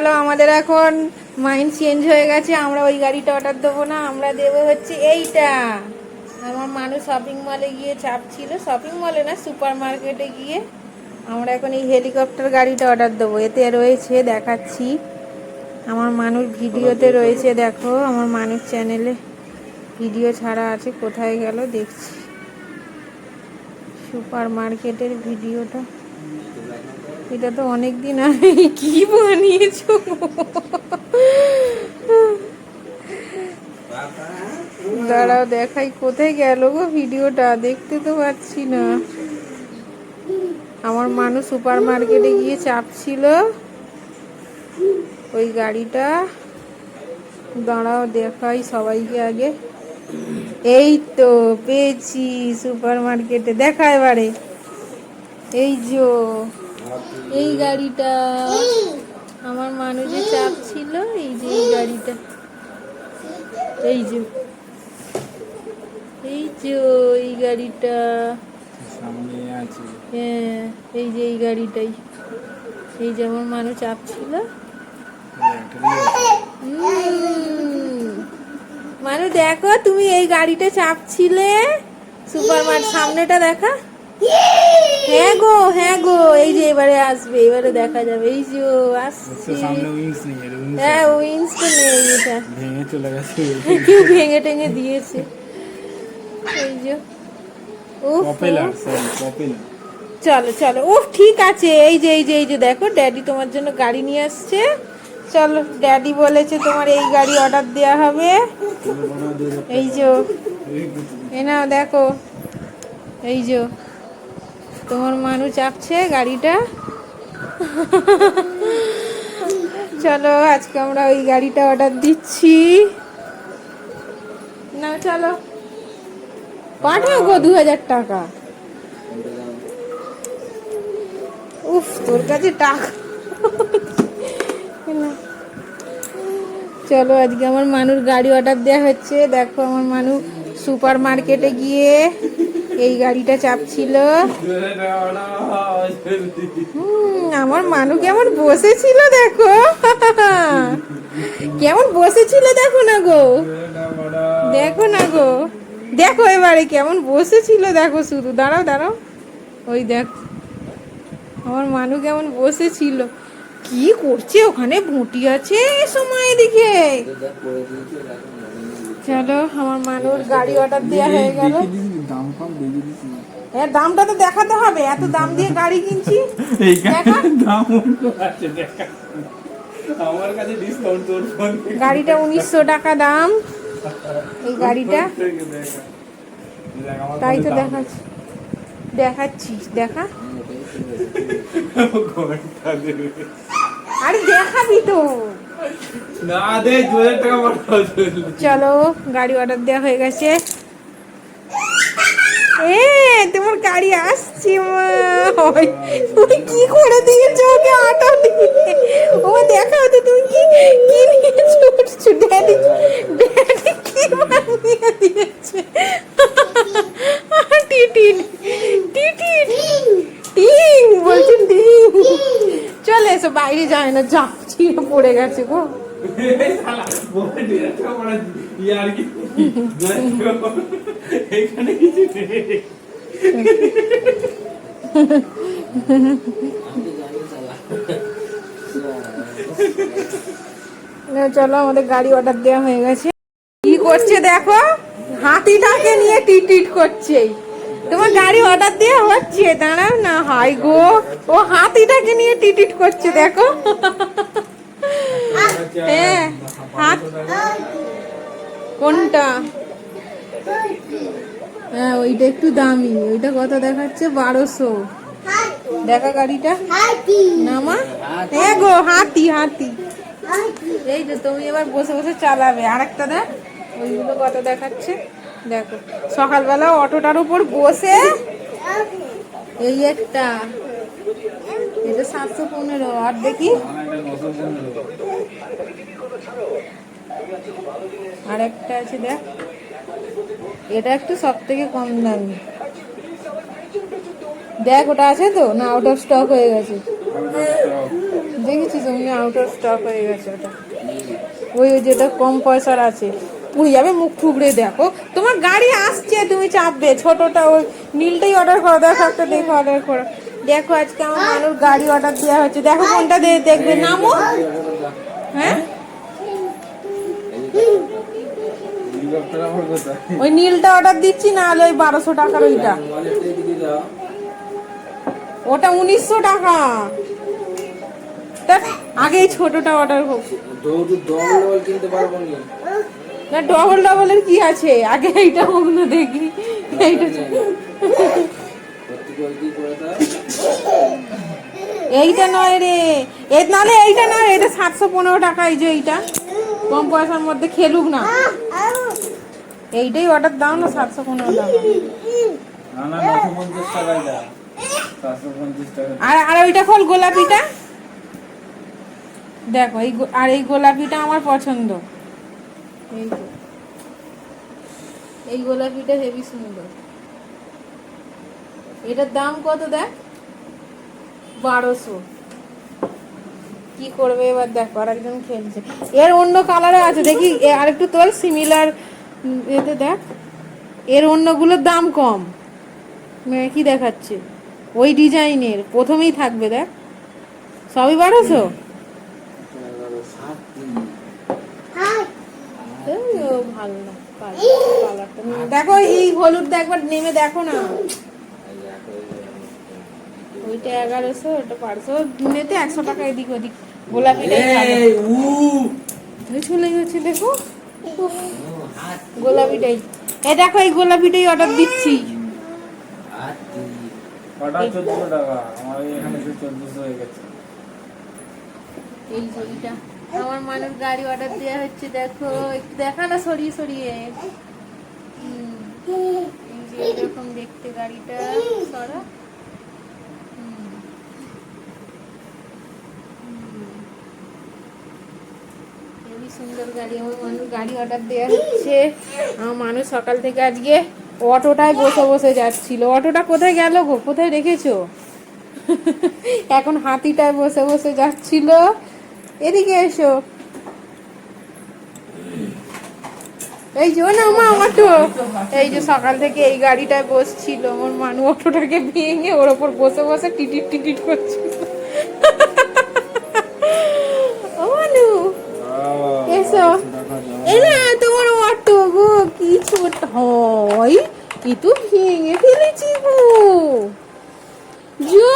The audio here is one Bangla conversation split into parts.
চলো আমাদের এখন মাইন্ড চেঞ্জ হয়ে গেছে আমরা ওই গাড়িটা অর্ডার দেবো না আমরা দেবো হচ্ছে এইটা। আমার মানুষ শপিং মলে গিয়ে চাপ ছিল শপিং মলে না সুপার মার্কেটে গিয়ে আমরা এখন এই হেলিকপ্টার গাড়িটা অর্ডার দেবো। এতে রয়েছে দেখাচ্ছি। আমার মানুষ ভিডিওতে রয়েছে দেখো আমার মানুষ চ্যানেলে ভিডিও ছাড়া আছে কোথায় গেল দেখছি। সুপার মার্কেটের ভিডিওটা। এটা তো অনেক দিন আগে কি বানিয়েছ? দাঁড়াও, দেখাই কোথায় গেল গো ভিডিওটা? দেখতে তো পাচ্ছি না। আমার মানুষ সুপার মার্কেটে গিয়ে চাপছিল। ওই গাড়িটা। দাঁড়াও, দেখাই সবাইকে আগে। এই তো, পেয়েছি সুপার মার্কেটে দেখা এবারে। এই যো এই গাড়িটা আমার মানুষের চাপ ছিল এই যে এই গাড়িটা। এই যে। এই যে এই গাড়িটা। সামনে আছে। হ্যাঁ এই যে এই গাড়িটাই। এই যে আমার মানুষ চাপ ছিল। মানু দেখো তুমি এই গাড়িটা চাপছিলে? সুপার মার্ট সামনেটা দেখা। হ্যাঁ গো হ্যাঁ গো এই যে এবারে আসবে এবারে দেখা যাবে এই যে ও আসছে। সামনে উইংস নেই উইংস হ্যাঁ উইন্স তো নেই এটা। ভেঙে চলে গেছে। কেউ ভেঙে টেঙে দিয়েছে। এই যে উফ, পপুলার পপুলার। চলো চলো উফ ঠিক আছে এই যে এই যে এই যে দেখো ড্যাডি তোমার জন্য গাড়ি নিয়ে আসছে। চলো ড্যাডি বলেছে তোমার এই গাড়ি অর্ডার দেওয়া হবে। এই যে এ নাও দেখো। এই যে তোমার মানুষ চাপছে গাড়িটা। চলো, আজকে আমরা ওই গাড়িটা অর্ডার দিচ্ছি। না চলো। পাঠাও গো দু হাজার টাকা। উফ, তোর কাছে টাকা। চলো, আজকে আমার মানুষ গাড়ি অর্ডার দেওয়া হচ্ছে। দেখো, আমার মানুষ সুপার মার্কেটে গিয়ে এই গাড়িটা চাপছিল। আমার মানু কেমন বসেছিল দেখো। কেমন বসেছিল দেখো না গো। দেখো না গো। দেখো এবারে কেমন বসেছিল দেখো শুধু। দাঁড়াও দাঁড়াও। ওই দেখো। আমার মানু কেমন বসেছিল। কি করছে ওখানে? ভুঁটি আছে সময় এদিকে। চলো, আমার মানুষ গাড়ি অর্ডার দেওয়া হয়ে গেল দাম ফাম দেখে দিস না হ্যাঁ দামটা তো দেখাতে হবে। এত দাম দিয়ে গাড়ি কিনছি। এইখানে দাম আছে দেখা। আমার কাছে ডিসকাউন্ট তোর ফোন গাড়িটা উনিশশো টাকা দাম। এই গাড়িটা। তাই তো দেখাচ্ছি। দেখাচ্ছি দেখা। আরে দেখাবি তো। না দে দু হাজার টাকা চলো গাড়ি অর্ডার দেওয়া হয়ে গেছে। এ তোমার গাড়ি আসছে মা। তুমি কি করে দিয়েছ ওকে আটা দিয়ে? ও দেখাও তো তুমি কি কি নিয়েছো? ড্যাডি ড্যাডি কি বানিয়ে দিয়েছে। টিটিন টিটিন টিং বলছি টিং। চলে এসো বাইরে যায় না যা ছিঁড়ে পড়ে গেছে গো। ইয়ার কি এখানে কিছু চলো, আমাদের গাড়ি অর্ডার দেওয়া হয়ে গেছে। কি করছে দেখো? হাতিটাকে নিয়ে টিট করছে। তোমার গাড়ি অর্ডার দেওয়া হচ্ছে, দাঁড়াও না হাই গো। ও হাতিটাকে নিয়ে টিট করছে, দেখো। হ্যাঁ কোনটা? হ্যাঁ ওইটা একটু দামি। ওইটা কত দেখাচ্ছে? বারোশো। দেখা গাড়িটা। নামা হ্যাঁ গো, হাতি হাতি। এই যে তুমি এবার বসে বসে চালাবে। আরেকটা দেখ। ওইগুলো কত দেখাচ্ছে? দেখো। সকালবেলা অটোটার উপর বসে এই একটা। এটা সাতশো পনেরো। আর দেখি। আর একটা আছে, দেখ। এটা একটু সব থেকে কম দামি। দেখ, ওটা আছে তো? না আউট অফ স্টক হয়ে গেছে। দেখেছিস অমনি আউট অফ স্টক হয়ে গেছে ওটা। ওই যেটা কম পয়সার আছে। পুড়ে যাবে মুখ থুবড়ে দেখো। তোমার গাড়ি আসছে, তুমি চাপবে। ছোটটা ওই নীলটাই অর্ডার করো। দেখো একটা দেখো অর্ডার করো। দেখো আজকে আমার মানুষ গাড়ি অর্ডার দেওয়া হচ্ছে। দেখো কোনটা দেখবে। নামো। হ্যাঁ? ওই নীলটা অর্ডার দিচ্ছি না হলে ওই বারোশো টাকার ওইটা। দাও ওটা উনিশশো টাকা। আগে ছোটটা অর্ডার হোক। না। ডবল ডবলের কি আছে? আগে এইটা হোক না দেখি। এইটা নয় রে। এই নালে এইটা নয় এটা সাতশো পনেরো টাকা এই যে এইটা। কম পয়সার মধ্যে খেলুক না। এইটাই অর্ডার দাও না সাতশো পনেরো টাকা। আর আর ওইটা খোল গোলাপিটা। দেখো এই আর এই গোলাপিটা আমার পছন্দ। এই এই গোলাপিটা হেভি সুন্দর। এটার দাম কত দেখ? বারোশো। কি করবে এবার দেখো আর একজন খেলছে। এর অন্য কালারও আছে দেখি এ আরেকটু তোর সিমিলার এতে দেখ এর অন্যগুলোর দাম কম। কি দেখাচ্ছে? ওই ডিজাইনের প্রথমেই থাকবে দেখ। সবই বারোশো? ভালো না দেখো এই হলুদ একবার নেমে দেখো না। ওইটা এগারোশো ওটা পাঁচশো দুনেতে একশো টাকা এদিক ওদিক। এই চলে যাচ্ছে দেখো। গোলাপিটাই। এ দেখো এই গোলাপিটাই অর্ডার দিচ্ছি। কটা চোদ্দশো টাকা আমার এখানে তো চোদ্দশো হয়ে গেছে। এই ছবিটা আমার মানুষ গাড়ি অর্ডার দেওয়া হচ্ছে দেখো একটু দেখা না সরিয়ে সরিয়ে। এরকম দেখতে গাড়িটা সরা। সুন্দর গাড়ি, আমার মানুষ গাড়ি অর্ডার দেওয়া হচ্ছে। আমার মানুষ সকাল থেকে আজকে অটোটায় বসে বসে যাচ্ছিল। অটোটা কোথায় গেল গো? কোথায় রেখেছো? এখন হাতিটায় বসে বসে যাচ্ছিল। এদিকে এসো। এই যে না, মা আমার তো এই যে, সকাল থেকে এই গাড়িটায় বসছিল। আমার মানু অটোটাকে ভেঙে ওর ওপর বসে বসে টিটিট টিটিট করছিল। এসো না তোমার অটো গো কি ছোট হয় কি তো ভেঙে ফেলেছি গো। যা,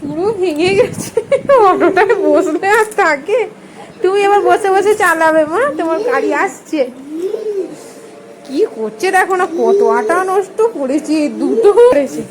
পুরো ভেঙে গেছে। অটোটায় বসলে আর থাকে। তুমি এবার বসে বসে চালাবে মা, তোমার গাড়ি আসছে। কি করছে দেখো না, কত আটা নষ্ট করেছে, দুটো করেছে।